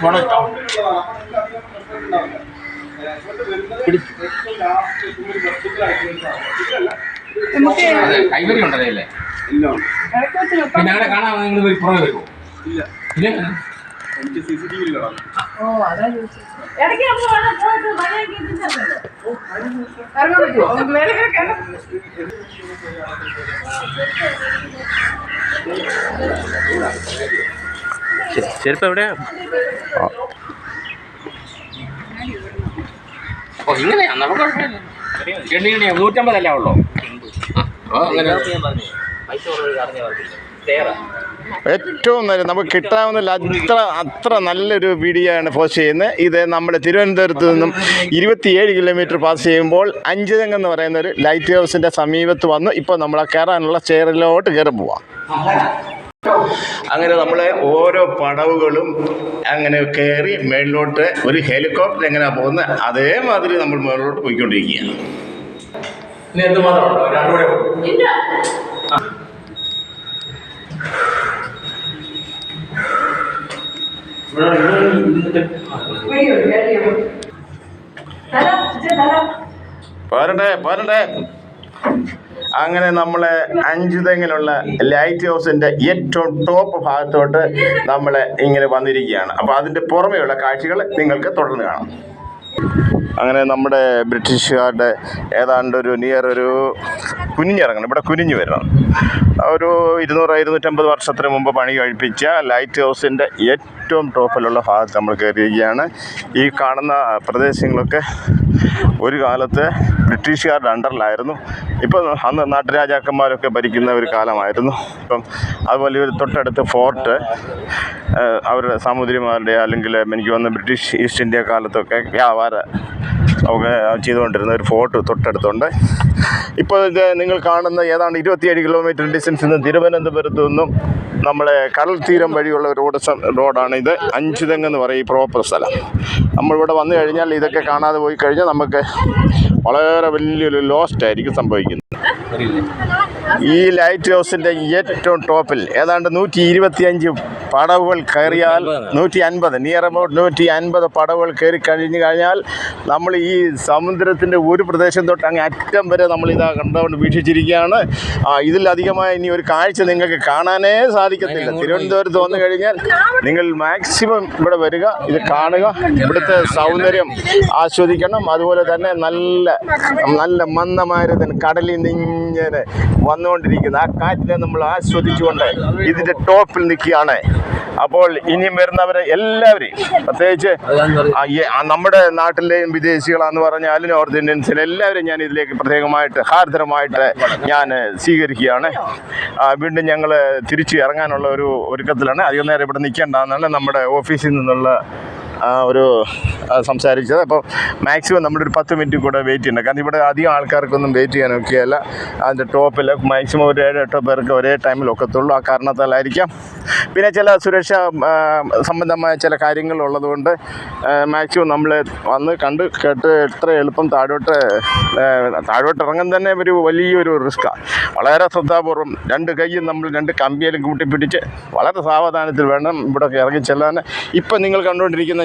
Photo ഇട്ടാവും നമുക്ക് അതെ കൈവരി ഉണ്ടല്ലേ അല്ലേ. പിന്നെ അവിടെ കാണാൻ നിങ്ങൾ പുറമെ വരുമോ? ഇല്ല. ഇല്ല എനിക്ക് സി സി ടി വി ഓ അതാ ചോദിച്ചത്. ഇടയ്ക്ക് നമുക്ക് വേണം. പോയിട്ട് ഇട്ടിട്ടുണ്ടല്ലോ. ഇറങ്ങാൻ പറ്റുമോ? മേലെ കിടക്കാം ചെരുപ്പ് എവിടെയാ ഇങ്ങനെയാ? നമുക്ക് കുഴപ്പമില്ല. നൂറ്റമ്പതല്ലേ ഉള്ളൂ. ഏറ്റവും നല്ല നമുക്ക് കിട്ടാവുന്ന അത്ര അത്ര നല്ലൊരു വീഡിയോ ആണ് പോസ്റ്റ് ചെയ്യുന്നത്. ഇത് നമ്മുടെ തിരുവനന്തപുരത്ത് നിന്നും ഇരുപത്തിയേഴ് കിലോമീറ്റർ പാസ് ചെയ്യുമ്പോൾ അഞ്ചുതെങ്ങ് എന്ന് പറയുന്ന ഒരു ലൈറ്റ് ഹൗസിന്റെ സമീപത്ത് വന്നു. ഇപ്പോൾ നമ്മൾ കയറാനുള്ള ചെയറിലോട്ട് കയറി പോവാം. അങ്ങനെ നമ്മളെ ഓരോ പടവുകളും അങ്ങനെ കയറി മേളിലോട്ട് ഒരു ഹെലികോപ്റ്റർ എങ്ങനെയാണ് പോകുന്നത് അതേമാതിരി നമ്മൾ മേളിലോട്ട് പോയിക്കൊണ്ടിരിക്കുകയാണ്. പാരണ്ടേ പാരണ്ടേ. പോരട്ടെ പോരട്ടെ അങ്ങനെ നമ്മൾ അഞ്ചുതെങ്ങിലുള്ള ലൈറ്റ് ഹൗസിന്റെ ഏറ്റവും ടോപ്പ് ഭാഗത്തോട്ട് നമ്മൾ ഇങ്ങനെ വന്നിരിക്കുകയാണ്. അപ്പോൾ അതിന്റെ പുറമെയുള്ള കാഴ്ചകൾ നിങ്ങൾക്ക് തുടർന്ന് കാണാം. അങ്ങനെ നമ്മുടെ ബ്രിട്ടീഷുകാരുടെ ഏതാണ്ട് ഒരു നിയർ ഒരു കുനിഞ്ഞിറങ്ങണം. ഇവിടെ കുനിഞ്ഞു വരണം. ഒരു ഇരുന്നൂറ് ഇരുന്നൂറ്റമ്പത് വർഷത്തിന് മുമ്പ് പണി കഴിപ്പിച്ച ലൈറ്റ് ഹൗസിന്റെ ഏറ്റവും ടോപ്പിലുള്ള ഭാഗത്ത് നമ്മൾ കയറിയിരിക്കുകയാണ്. ഈ കാണുന്ന പ്രദേശങ്ങളൊക്കെ ഒരു കാലത്ത് ബ്രിട്ടീഷുകാരുടെ അണ്ടറിലായിരുന്നു. ഇപ്പം അന്ന് നാട്ടുരാജാക്കന്മാരൊക്കെ ഭരിക്കുന്ന ഒരു കാലമായിരുന്നു. ഇപ്പം അതുപോലെ ഒരു തൊട്ടടുത്ത് ഫോർട്ട് അവരുടെ സാമൂതിരിമാരുടെ അല്ലെങ്കിൽ എനിക്ക് വന്ന ബ്രിട്ടീഷ് ഈസ്റ്റ് ഇന്ത്യ കാലത്തൊക്കെ വ്യാപാര ഒക്കെ ചെയ്തുകൊണ്ടിരുന്ന ഒരു ഫോർട്ട് തൊട്ടടുത്തുണ്ട്. ഇപ്പോൾ നിങ്ങൾ കാണുന്ന ഏതാണ്ട് ഇരുപത്തിയേഴ് കിലോമീറ്റർ ഡിസ്റ്റൻസിൽ നിന്ന് തിരുവനന്തപുരത്ത് നിന്നും നമ്മളെ കടൽ തീരം വഴിയുള്ള റോഡ് റോഡാണ് ഇത്. അഞ്ചുതെങ്ങ് എന്ന് പറയും ഈ പ്രോപ്പർ സ്ഥലം. നമ്മളിവിടെ വന്നു കഴിഞ്ഞാൽ ഇതൊക്കെ കാണാതെ പോയി കഴിഞ്ഞാൽ നമുക്ക് വളരെ വലിയൊരു ലോസ്റ്റ് ആയിരിക്കും സംഭവിക്കുന്നത്. ഈ ലൈറ്റ് ഹൗസിന്റെ ഏറ്റവും ടോപ്പിൽ ഏതാണ്ട് നൂറ്റി ഇരുപത്തിയഞ്ച് പടവുകൾ കയറിയാൽ നൂറ്റി അൻപത് നിയർ അബൌട്ട് നൂറ്റി അൻപത് പടവുകൾ കയറി കഴിഞ്ഞ് കഴിഞ്ഞാൽ നമ്മൾ ഈ സമുദ്രത്തിന്റെ ഒരു പ്രദേശം തൊട്ട് അങ്ങ് അറ്റം വരെ നമ്മൾ ഇതാ കണ്ടുകൊണ്ട് വീക്ഷിച്ചിരിക്കുകയാണ്. ആ, ഇതിലധികമായ ഇനി ഒരു കാഴ്ച നിങ്ങൾക്ക് കാണാനേ സാധിക്കത്തില്ല. തിരുവനന്തപുരത്ത് വന്നു കഴിഞ്ഞാൽ നിങ്ങൾ മാക്സിമം ഇവിടെ വരിക ഇത് കാണുക ഇവിടുത്തെ സൗന്ദര്യം ആസ്വദിക്കണം. അതുപോലെ തന്നെ നല്ല നല്ല മന്ദമാരുതൻ കടലിൽ നിങ്ങനെ വന്നുകൊണ്ടിരിക്കുന്നത് ആ കാറ്റിനെ നമ്മൾ ആസ്വദിച്ചുകൊണ്ട് ഇതിന്റെ ടോപ്പിൽ നിൽക്കുകയാണ്. അപ്പോൾ ഇനിയും വരുന്നവരെ എല്ലാവരെയും പ്രത്യേകിച്ച് നമ്മുടെ നാട്ടിലെയും വിദേശികളാന്ന് പറഞ്ഞാലും നോർത്ത് ഇന്ത്യൻസിൽ എല്ലാവരെയും ഞാൻ ഇതിലേക്ക് പ്രത്യേകമായിട്ട് ഹാർദരമായിട്ട് ഞാൻ സ്വീകരിക്കുകയാണ്. വീണ്ടും ഞങ്ങൾ തിരിച്ചു ഇറങ്ങാനുള്ള ഒരു ഒരുക്കത്തിലാണ്. അധികം നേരം ഇവിടെ നിൽക്കേണ്ടെന്നാണ് നമ്മുടെ ഓഫീസിൽ നിന്നുള്ള ഒരു സംസാരിച്ചത്. അപ്പോൾ മാക്സിമം നമ്മളൊരു പത്ത് മിനിറ്റ് കൂടെ വെയിറ്റ് ചെയ്യണം കാരണം ഇവിടെ അധികം ആൾക്കാർക്കൊന്നും വെയിറ്റ് ചെയ്യാൻ ഒക്കെയല്ല അതിന്റെ ടോപ്പിൽ മാക്സിമം ഒരു ഏഴ് എട്ടോ പേർക്ക് ഒരേ ടൈമിൽ ഒക്കത്തുള്ളൂ. ആ കാരണത്താലായിരിക്കാം. പിന്നെ ചില സുരക്ഷ സംബന്ധമായ ചില കാര്യങ്ങൾ ഉള്ളതുകൊണ്ട് മാക്സിമം നമ്മൾ വന്ന് കണ്ട് കേട്ട് എത്ര എളുപ്പം താഴോട്ട് താഴോട്ട് ഇറങ്ങാൻ തന്നെ ഒരു വലിയൊരു റിസ്ക്കാണ് വളരെ ശ്രദ്ധാപൂർവം രണ്ട് കൈയും നമ്മൾ രണ്ട് കമ്പിയിലും കൂട്ടിപ്പിടിച്ച് വളരെ സാവധാനത്തിൽ വേണം ഇവിടെയൊക്കെ ഇറങ്ങി ചെല്ലാൻ. ഇപ്പം നിങ്ങൾ കണ്ടുകൊണ്ടിരിക്കുന്ന